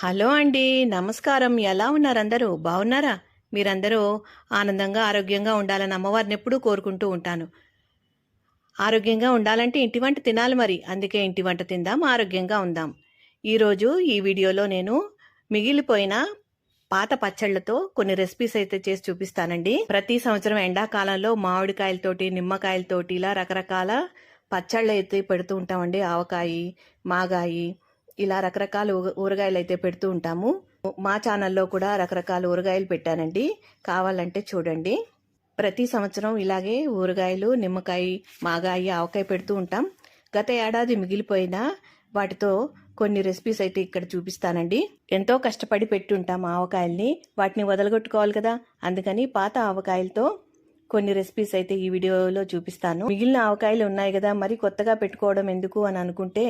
Hello అండి నమస్కారం. ఎలా ఉన్నారు అందరూ? బాగున్నారా మీరందరూ ఆనందంగా ఆరోగ్యంగా ఉండాలని అమ్మవారిని ఎప్పుడూ కోరుకుంటూ ఉంటాను. ఆరోగ్యంగా ఉండాలంటే ఇంటి వంట తినాలి మరి. అందుకే ఇంటి వంట తిందాం ఆరోగ్యంగా ఉందాం. ఈరోజు ఈ వీడియోలో నేను మిగిలిపోయిన పాత పచ్చళ్ళతో కొన్ని రెసిపీస్ అయితే చేసి చూపిస్తానండి. ప్రతి సంవత్సరం ఎండాకాలంలో మామిడికాయలతోటి నిమ్మకాయలతోటి ఇలా రకరకాల పచ్చళ్ళు అయితే పెడుతూ ఉంటామండి. ఆవకాయి మాగాయి ఇలా రకరకాల ఊరగాయలు అయితే పెడుతూ ఉంటాము. మా ఛానల్లో కూడా రకరకాల ఊరగాయలు పెట్టానండి. కావాలంటే చూడండి. ప్రతి సంవత్సరం ఇలాగే ఊరగాయలు నిమ్మకాయ మాగాయ ఆవకాయ పెడుతూ ఉంటాం. గత ఏడాది మిగిలిపోయిన వాటితో కొన్ని రెసిపీస్ అయితే ఇక్కడ చూపిస్తానండి. ఎంతో కష్టపడి పెట్టి ఉంటాం ఆవకాయల్ని. వాటిని వదలగొట్టుకోవాలి కదా. అందుకని పాత ఆవకాయలతో కొన్ని రెసిపీస్ అయితే ఈ వీడియోలో చూపిస్తాను. మిగిలిన ఆవకాయలు ఉన్నాయి కదా మరి కొత్తగా పెట్టుకోవడం ఎందుకు అని అనుకుంటే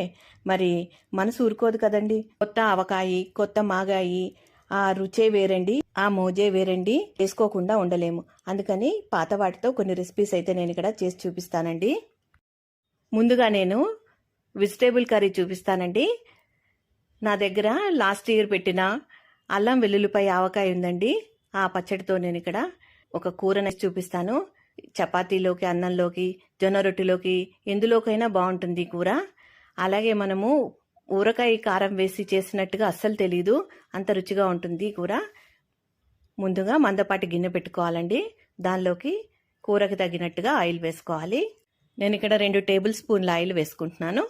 మరి మనసు ఊరుకోదు కదండి. కొత్త ఆవకాయి కొత్త మాగాయి ఆ రుచే వేరండి ఆ మోజే వేరండి చేసుకోకుండా ఉండలేము. అందుకని పాత వాటితో కొన్ని రెసిపీస్ అయితే నేను ఇక్కడ చేసి చూపిస్తానండి. ముందుగా నేను వెజిటేబుల్ కర్రీ చూపిస్తానండి. నా దగ్గర లాస్ట్ ఇయర్ పెట్టిన అల్లం వెల్లుల్లిపై ఆవకాయ ఉందండి. ఆ పచ్చడితో నేను ఇక్కడ ఒక కూరని చూపిస్తాను. చపాతీలోకి అన్నంలోకి జొన్న రొట్టెలోకి ఎందులోకైనా బాగుంటుంది కూర. అలాగే మనము ఊరకాయ కారం వేసి చేసినట్టుగా అస్సలు తెలీదు. అంత రుచిగా ఉంటుంది కూర. ముందుగా మందపాటి గిన్నె పెట్టుకోవాలండి. దానిలోకి కూరకి తగినట్టుగా ఆయిల్ వేసుకోవాలి. నేను ఇక్కడ రెండు టేబుల్ స్పూన్ల ఆయిల్ వేసుకుంటున్నాను.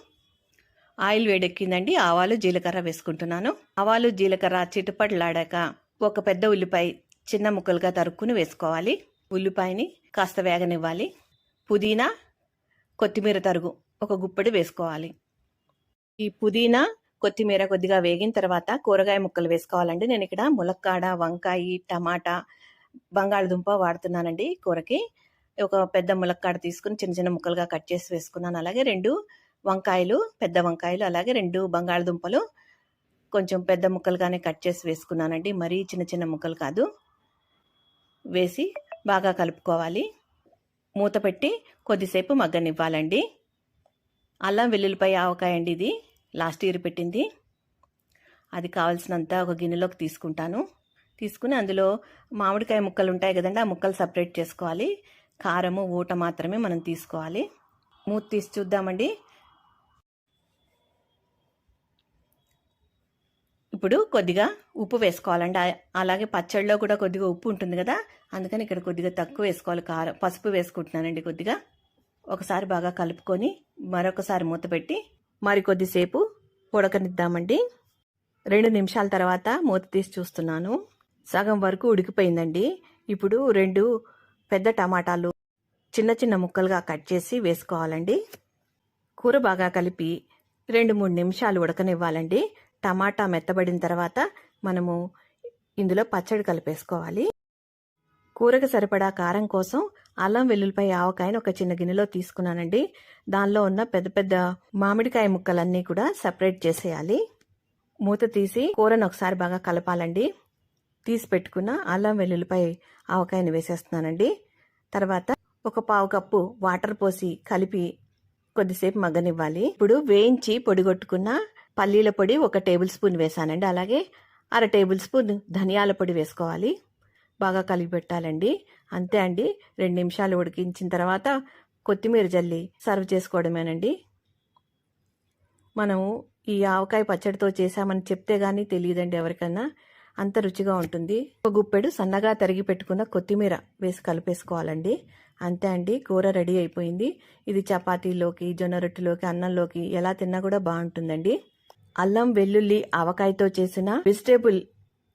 ఆయిల్ వేడెక్కిందండి. ఆవాలు జీలకర్ర వేసుకుంటున్నాను. ఆవాలు జీలకర్ర చిటుపట్లాడాక ఒక పెద్ద ఉల్లిపాయ చిన్న ముక్కలుగా తరుక్కుని వేసుకోవాలి. ఉల్లిపాయని కాస్త వేగనివ్వాలి. పుదీనా కొత్తిమీర తరుగు ఒక గుప్పెడు వేసుకోవాలి. ఈ పుదీనా కొత్తిమీర కొద్దిగా వేగిన తర్వాత కూరగాయ ముక్కలు వేసుకోవాలండి. నేను ఇక్కడ ములక్కాడ వంకాయ టమాటా బంగాళదుంప వాడుతున్నానండి కూరకి. ఒక పెద్ద ములక్కాడ తీసుకుని చిన్న చిన్న ముక్కలుగా కట్ చేసి వేసుకున్నాను. అలాగే రెండు వంకాయలు పెద్ద వంకాయలు అలాగే రెండు బంగాళదుంపలు కొంచెం పెద్ద ముక్కలుగానే కట్ చేసి వేసుకున్నానండి. మరీ చిన్న చిన్న ముక్కలు కాదు. వేసి బాగా కలుపుకోవాలి. మూత పెట్టి కొద్దిసేపు మగ్గనివ్వాలండి. అల్లం వెల్లుల్లిపై ఆవకాయ అండి ఇది. లాస్ట్ ఇయర్ పెట్టింది. అది కావాల్సినంత ఒక గిన్నెలోకి తీసుకుంటాను. తీసుకుని అందులో మామిడికాయ ముక్కలు ఉంటాయి కదండి ఆ ముక్కలు సపరేట్ చేసుకోవాలి. కారము ఊట మాత్రమే మనం తీసుకోవాలి. మూత తీసి చూద్దామండి. ఇప్పుడు కొద్దిగా ఉప్పు వేసుకోవాలండి. అలాగే పచ్చడిలో కూడా కొద్దిగా ఉప్పు ఉంటుంది కదా అందుకని ఇక్కడ కొద్దిగా తక్కువ వేసుకోవాలి. కారం పసుపు వేసుకుంటున్నానండి కొద్దిగా. ఒకసారి బాగా కలుపుకొని మరొకసారి మూత పెట్టి మరి కొద్దిసేపు ఉడకనిద్దామండి. రెండు నిమిషాల తర్వాత మూత తీసి చూస్తున్నాను. సగం వరకు ఉడికిపోయిందండి. ఇప్పుడు రెండు పెద్ద టమాటాలు చిన్న చిన్న ముక్కలుగా కట్ చేసి వేసుకోవాలండి. కూర బాగా కలిపి రెండు మూడు నిమిషాలు ఉడకనివ్వాలండి. టమాటా మెత్తబడిన తర్వాత మనము ఇందులో పచ్చడి కలిపేసుకోవాలి. కూరకు సరిపడా కారం కోసం అల్లం వెల్లుల్లిపాయ ఆవకాయను ఒక చిన్న గిన్నెలో తీసుకున్నానండి. దానిలో ఉన్న పెద్ద పెద్ద మామిడికాయ ముక్కలన్నీ కూడా సపరేట్ చేసేయాలి. మూత తీసి కూరను ఒకసారి బాగా కలపాలండి. తీసి పెట్టుకున్న అల్లం వెల్లుల్లిపాయ ఆవకాయని వేసేస్తున్నానండి. తర్వాత ఒక పావు కప్పు వాటర్ పోసి కలిపి కొద్దిసేపు మగ్గనివ్వాలి. ఇప్పుడు వేయించి పొడిగొట్టుకున్న పల్లీల పొడి ఒక టేబుల్ స్పూన్ వేసానండి. అలాగే అర టేబుల్ స్పూన్ ధనియాల పొడి వేసుకోవాలి. బాగా కలిపి పెట్టాలండి. అంతే అండి. రెండు నిమిషాలు ఉడికించిన తర్వాత కొత్తిమీర జల్లి సర్వ్ చేసుకోవడమేనండి. మనము ఈ ఆవకాయ పచ్చడితో చేశామని చెప్తే కానీ తెలియదండి ఎవరికన్నా. అంత రుచిగా ఉంటుంది. ఒక గుప్పెడు సన్నగా తరిగి పెట్టుకున్న కొత్తిమీర వేసి కలిపేసుకోవాలండి. అంతే అండి. కూర రెడీ అయిపోయింది. ఇది చపాతీలోకి జొన్న రొట్టెలోకి అన్నంలోకి ఎలా తిన్నా కూడా బాగుంటుందండి. అల్లం వెల్లుల్లి ఆవకాయతో చేసిన వెజిటేబుల్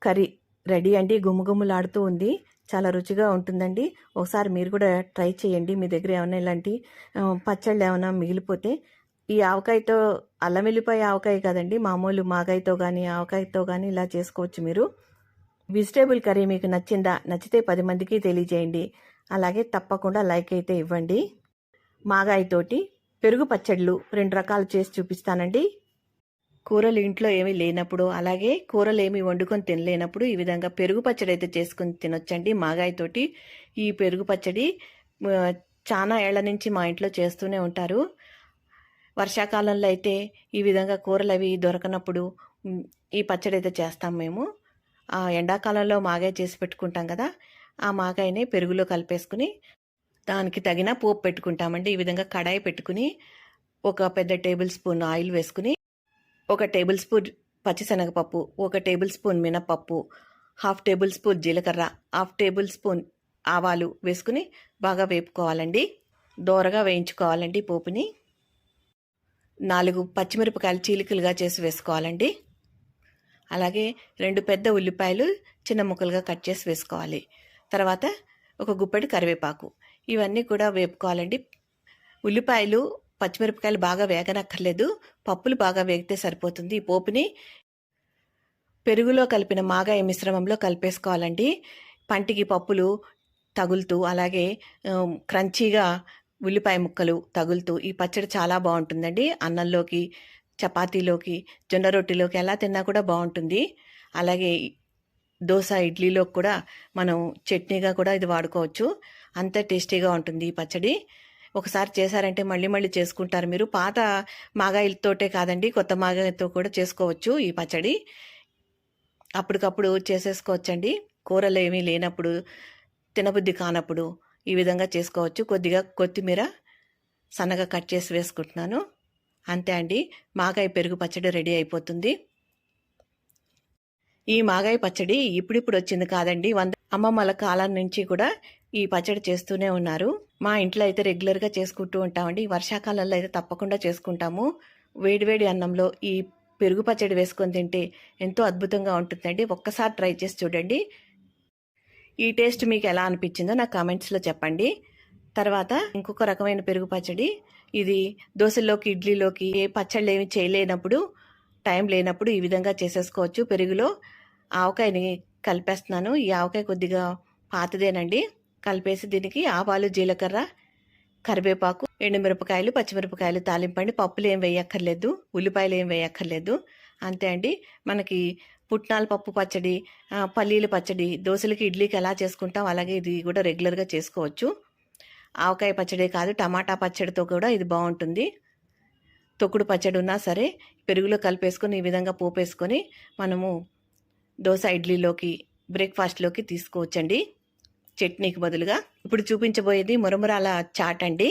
కర్రీ రెడీ అండి. గుమ్ముగుమ్ములాడుతూ ఉంది. చాలా రుచిగా ఉంటుందండి. ఒకసారి మీరు కూడా ట్రై చేయండి. మీ దగ్గర ఏమైనా ఇలాంటి పచ్చళ్ళు ఏమైనా మిగిలిపోతే. ఈ ఆవకాయతో అల్లం వెల్లిపాయ ఆవకాయ కదండి. మామూలు మాగాయతో కానీ ఆవకాయతో కానీ ఇలా చేసుకోవచ్చు మీరు. వెజిటేబుల్ కర్రీ మీకు నచ్చిందా? నచ్చితే పది మందికి తెలియజేయండి. అలాగే తప్పకుండా లైక్ అయితే ఇవ్వండి. మాగాయతోటి పెరుగు పచ్చళ్ళు రెండు రకాలు చేసి చూపిస్తానండి. కూరలు ఇంట్లో ఏమీ లేనప్పుడు అలాగే కూరలు ఏమీ వండుకొని తినలేనప్పుడు ఈ విధంగా పెరుగు పచ్చడి అయితే చేసుకొని తినొచ్చండి మాగాయతోటి ఈ పెరుగు పచ్చడి చాలా ఏళ్ళ నుంచి మా ఇంట్లో చేస్తూనే ఉంటారు. వర్షాకాలంలో అయితే ఈ విధంగా కూరలు అవి దొరకనప్పుడు ఈ పచ్చడి అయితే చేస్తాం మేము. ఆ ఎండాకాలంలో మాగాయ చేసి పెట్టుకుంటాం కదా ఆ మాగాయని పెరుగులో కలిపేసుకుని దానికి తగిన పోపు పెట్టుకుంటామండి. ఈ విధంగా కడాయి పెట్టుకుని ఒక పెద్ద టేబుల్ స్పూన్ ఆయిల్ వేసుకుని ఒక టేబుల్ స్పూన్ పచ్చిశనగపప్పు ఒక టేబుల్ స్పూన్ మినపప్పు హాఫ్ టేబుల్ స్పూన్ జీలకర్ర హాఫ్ టేబుల్ స్పూన్ ఆవాలు వేసుకుని బాగా వేపుకోవాలండి. దోరగా వేయించుకోవాలండి పోపుని. నాలుగు పచ్చిమిరపకాయలు చీలికలుగా చేసి వేసుకోవాలండి. అలాగే రెండు పెద్ద ఉల్లిపాయలు చిన్న ముక్కలుగా కట్ చేసి వేసుకోవాలి. తర్వాత ఒక గుప్పెడు కరివేపాకు. ఇవన్నీ కూడా వేపుకోవాలండి. ఉల్లిపాయలు పచ్చిమిరపకాయలు బాగా వేగనక్కర్లేదు. పప్పులు బాగా వేగితే సరిపోతుంది. ఈ పోపుని పెరుగులో కలిపిన మాగాయ మిశ్రమంలో కలిపేసుకోవాలండి. పంటికి పప్పులు తగులుతూ అలాగే క్రంచీగా ఉల్లిపాయ ముక్కలు తగులుతూ ఈ పచ్చడి చాలా బాగుంటుందండి. అన్నంలోకి చపాతీలోకి జొన్న రొట్టెలోకి ఎలా తిన్నా కూడా బాగుంటుంది. అలాగే దోశ ఇడ్లీలోకి కూడా మనం చట్నీగా కూడా ఇది వాడుకోవచ్చు. అంత టేస్టీగా ఉంటుంది ఈ పచ్చడి. ఒకసారి చేశారంటే మళ్ళీ మళ్ళీ చేసుకుంటారు మీరు. పాత మాగాయిలతోటే కాదండి కొత్త మాగాయితో కూడా చేసుకోవచ్చు ఈ పచ్చడి. అప్పటికప్పుడు చేసేసుకోవచ్చండి. కూరలు ఏమీ లేనప్పుడు తినబుద్ధి కానప్పుడు ఈ విధంగా చేసుకోవచ్చు. కొద్దిగా కొత్తిమీర సన్నగా కట్ చేసి వేసుకుంటున్నాను. అంతే అండి. మాగాయ పెరుగు పచ్చడి రెడీ అయిపోతుంది. ఈ మాగాయ పచ్చడి ఇప్పుడిప్పుడు వచ్చింది కాదండి. వంద అమ్మమ్మల కాలం నుంచి కూడా ఈ పచ్చడి చేస్తూనే ఉన్నారు. మా ఇంట్లో అయితే రెగ్యులర్గా చేసుకుంటూ ఉంటామండి. వర్షాకాలంలో అయితే తప్పకుండా చేసుకుంటాము. వేడివేడి అన్నంలో ఈ పెరుగు పచ్చడి వేసుకొని తింటే ఎంతో అద్భుతంగా ఉంటుందండి. ఒక్కసారి ట్రై చేసి చూడండి. ఈ టేస్ట్ మీకు ఎలా అనిపించిందో నాకు కామెంట్స్లో చెప్పండి. తర్వాత ఇంకొక రకమైన పెరుగు పచ్చడి. ఇది దోశల్లోకి ఇడ్లీలోకి ఏ పచ్చళ్ళు ఏమి చేయలేనప్పుడు టైం లేనప్పుడు ఈ విధంగా చేసేసుకోవచ్చు. పెరుగులో ఆవకాయని కలిపేస్తున్నాను. ఈ ఆవకాయ కొద్దిగా పాతదేనండి. కలిపేసి దీనికి ఆవాలు జీలకర్ర కరివేపాకు ఎండుమిరపకాయలు పచ్చిమిరపకాయలు తాలింపండి. పప్పులు ఏం వేయక్కర్లేదు ఉల్లిపాయలు ఏం వేయక్కర్లేదు. అంతే అండి. మనకి పుట్నాల పప్పు పచ్చడి పల్లీల పచ్చడి దోశలకి ఇడ్లీకి ఎలా చేసుకుంటాం అలాగే ఇది కూడా రెగ్యులర్గా చేసుకోవచ్చు. ఆవకాయ పచ్చడి కాదు టమాటా పచ్చడితో కూడా ఇది బాగుంటుంది. తొక్కుడు పచ్చడి ఉన్నా సరే పెరుగులో కలిపేసుకొని ఈ విధంగా పోపేసుకొని మనము దోశ ఇడ్లీలోకి బ్రేక్ఫాస్ట్లోకి తీసుకోవచ్చండి. చట్నీకి బదులుగా ఇప్పుడు చూపించబోయేది మురమురాల చాట్ అండి.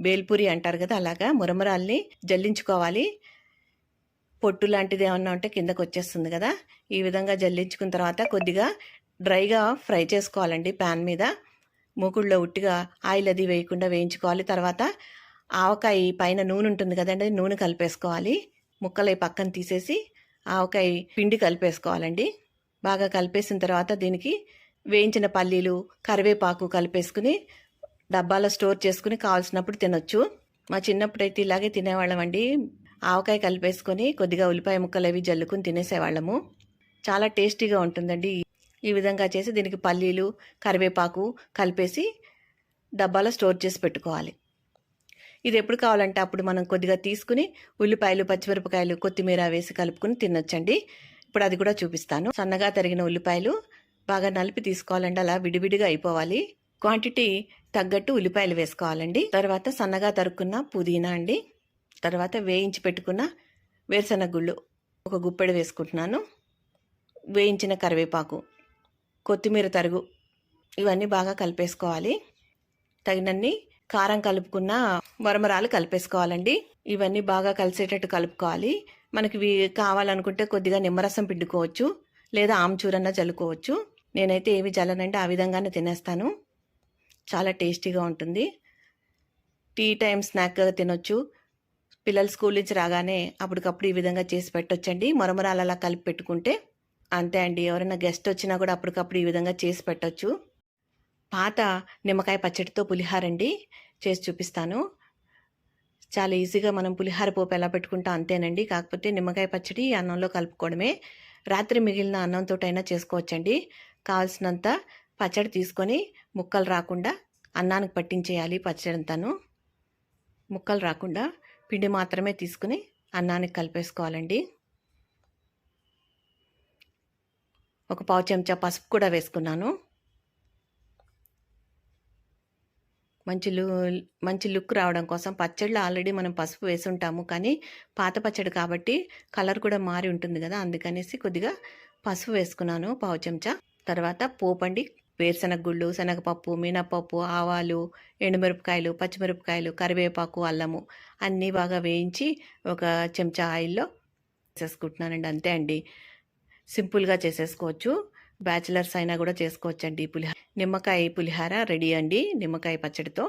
బేల్పూరి అంటారు కదా అలాగా. మురమురాల్ని జల్లించుకోవాలి. పొట్టు లాంటిది ఏమన్నా ఉంటే కిందకు వచ్చేస్తుంది కదా. ఈ విధంగా జల్లించుకున్న తర్వాత కొద్దిగా డ్రైగా ఫ్రై చేసుకోవాలండి ప్యాన్ మీద. మూకుళ్ళలో ఉట్టిగా ఆయిల్ అది వేయకుండా వేయించుకోవాలి. తర్వాత ఆవకాయ పైన నూనె ఉంటుంది కదండి నూనె కలిపేసుకోవాలి. ముక్కలు పక్కన తీసేసి ఆవకాయ పిండి కలిపేసుకోవాలండి. బాగా కలిపేసిన తర్వాత దీనికి వేయించిన పల్లీలు కరివేపాకు కలిపేసుకుని డబ్బాలో స్టోర్ చేసుకుని కావాల్సినప్పుడు తినొచ్చు. మా చిన్నప్పుడైతే ఇలాగే తినేవాళ్ళం అండి ఆవకాయ కలిపేసుకొని కొద్దిగా ఉల్లిపాయ ముక్కలు అవి జల్లుకుని తినేసేవాళ్ళము. చాలా టేస్టీగా ఉంటుందండి. ఈ విధంగా చేసి దీనికి పల్లీలు కరివేపాకు కలిపేసి డబ్బాలో స్టోర్ చేసి పెట్టుకోవాలి. ఇది ఎప్పుడు కావాలంటే అప్పుడు మనం కొద్దిగా తీసుకుని ఉల్లిపాయలు పచ్చిమిరపకాయలు కొత్తిమీర వేసి కలుపుకుని తినొచ్చండి. ఇప్పుడు అది కూడా చూపిస్తాను. సన్నగా తరిగిన ఉల్లిపాయలు బాగా నలిపి తీసుకోవాలండి అలా విడివిడిగా అయిపోవాలి. క్వాంటిటీ తగ్గట్టు ఉల్లిపాయలు వేసుకోవాలండి. తర్వాత సన్నగా తరుక్కున్న పుదీనా అండి. తర్వాత వేయించి పెట్టుకున్న వేరుశనగ గుళ్ళు ఒక గుప్పెడు వేసుకుంటున్నాను. వేయించిన కరివేపాకు కొత్తిమీర తరుగు ఇవన్నీ బాగా కలిపేసుకోవాలి. తగినన్ని కారం కలుపుకున్న వరమరాలు కలిపేసుకోవాలండి. ఇవన్నీ బాగా కలిసేటట్టు కలుపుకోవాలి. మనకి కావాలనుకుంటే కొద్దిగా నిమ్మరసం పిండుకోవచ్చు. లేదా ఆమ్చూరన్నా చల్లుకోవచ్చు. నేనైతే ఏవి చల్లనంటే ఆ విధంగానే తినేస్తాను. చాలా టేస్టీగా ఉంటుంది. టీ టైం స్నాక్గా తినొచ్చు. పిల్లలు స్కూల్ నుంచి రాగానే అప్పటికప్పుడు ఈ విధంగా చేసి పెట్టొచ్చండి. మరమరాలు అలా కలిపి పెట్టుకుంటే అంతే అండి. ఎవరైనా గెస్ట్ వచ్చినా కూడా అప్పటికప్పుడు ఈ విధంగా చేసి పెట్టొచ్చు. పాత నిమ్మకాయ పచ్చడితో పులిహార అండి చేసి చూపిస్తాను. చాలా ఈజీగా మనం పులిహార పోపు ఎలా పెట్టుకుంటాం అంతేనండి. కాకపోతే నిమ్మకాయ పచ్చడి అన్నంలో కలుపుకోవడమే. రాత్రి మిగిలిన అన్నంతో అయినా చేసుకోవచ్చండి. కావాల్సినంత పచ్చడి తీసుకొని ముక్కలు రాకుండా అన్నానికి పట్టించేయాలి పచ్చడి అంతాను ముక్కలు రాకుండా పిండి మాత్రమే తీసుకుని అన్నానికి కలిపేసుకోవాలండి. ఒక పావు చెంచా పసుపు కూడా వేసుకున్నాను. మంచి లు మంచి లుక్ రావడం కోసం పచ్చడిలో ఆల్రెడీ మనం పసుపు వేసి ఉంటాము కానీ పాత పచ్చడి కాబట్టి కలర్ కూడా మారి ఉంటుంది కదా అందుకనేసి కొద్దిగా పసుపు వేసుకున్నాను పావు చెంచా. తర్వాత పోపండి. వేరుశనగ గుళ్ళు శనగపప్పు మినపప్పు ఆవాలు ఎండుమిరపకాయలు పచ్చిమిరపకాయలు కరివేపాకు అల్లము అన్నీ బాగా వేయించి ఒక చెంచా ఆయిల్లో చేసుకుంటున్నానండి అంతే అండి. సింపుల్గా చేసేసుకోవచ్చు. బ్యాచిలర్స్ అయినా కూడా చేసుకోవచ్చండి ఈ పులిహార. నిమ్మకాయ పులిహార రెడీ అండి. నిమ్మకాయ పచ్చడితో.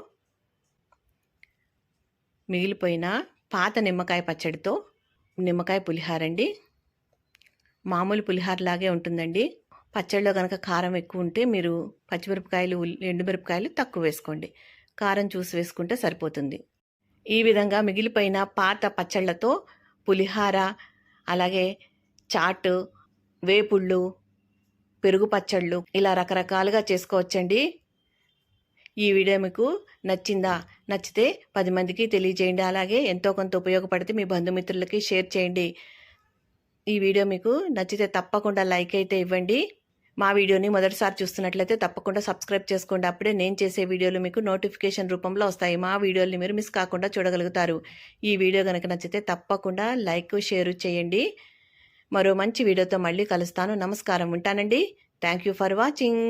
మిగిలిపోయిన పాత నిమ్మకాయ పచ్చడితో నిమ్మకాయ పులిహార అండి. మామూలు పులిహార లాగే ఉంటుందండి. పచ్చడిలో కనుక కారం ఎక్కువ ఉంటే మీరు పచ్చిమిరపకాయలు ఎండుమిరపకాయలు తక్కువ వేసుకోండి. కారం చూసి వేసుకుంటే సరిపోతుంది. ఈ విధంగా మిగిలిపోయిన పాత పచ్చళ్ళతో పులిహార అలాగే చాటు వేపుళ్ళు పెరుగు పచ్చళ్ళు ఇలా రకరకాలుగా చేసుకోవచ్చండి. ఈ వీడియో మీకు నచ్చిందా? నచ్చితే పది మందికి తెలియజేయండి. అలాగే ఎంతో కొంత ఉపయోగపడితే మీ బంధుమిత్రులకి షేర్ చేయండి. ఈ వీడియో మీకు నచ్చితే తప్పకుండా లైక్ అయితే ఇవ్వండి. మా వీడియోని మొదటిసారి చూస్తున్నట్లయితే తప్పకుండా సబ్స్క్రైబ్ చేసుకోండి. అప్పుడే నేను చేసే వీడియోలు మీకు నోటిఫికేషన్ రూపంలో వస్తాయి. మా వీడియోని మీరు మిస్ కాకుండా చూడగలుగుతారు. ఈ వీడియో కనుక నచ్చితే తప్పకుండా లైక్ షేర్ చేయండి. మరో మంచి వీడియోతో మళ్ళీ కలుస్తాను. నమస్కారం. ఉంటానండి. Thank you for watching.